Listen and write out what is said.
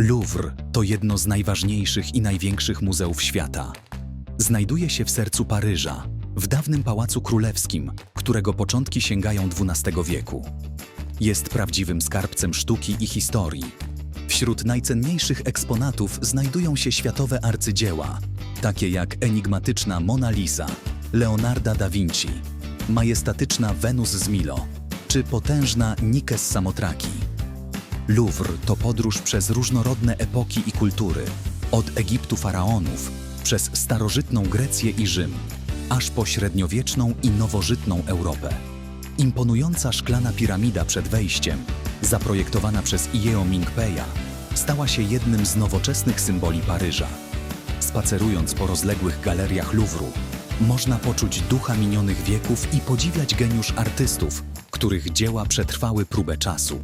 Louvre to jedno z najważniejszych i największych muzeów świata. Znajduje się w sercu Paryża, w dawnym pałacu królewskim, którego początki sięgają XII wieku. Jest prawdziwym skarbcem sztuki i historii. Wśród najcenniejszych eksponatów znajdują się światowe arcydzieła, takie jak enigmatyczna Mona Lisa, Leonarda da Vinci, majestatyczna Wenus z Milo czy potężna Nike z Samotraki. Louvre to podróż przez różnorodne epoki i kultury, od Egiptu faraonów, przez starożytną Grecję i Rzym, aż po średniowieczną i nowożytną Europę. Imponująca szklana piramida przed wejściem, zaprojektowana przez Ieo Mingpeya, stała się jednym z nowoczesnych symboli Paryża. Spacerując po rozległych galeriach Louvru, można poczuć ducha minionych wieków i podziwiać geniusz artystów, których dzieła przetrwały próbę czasu.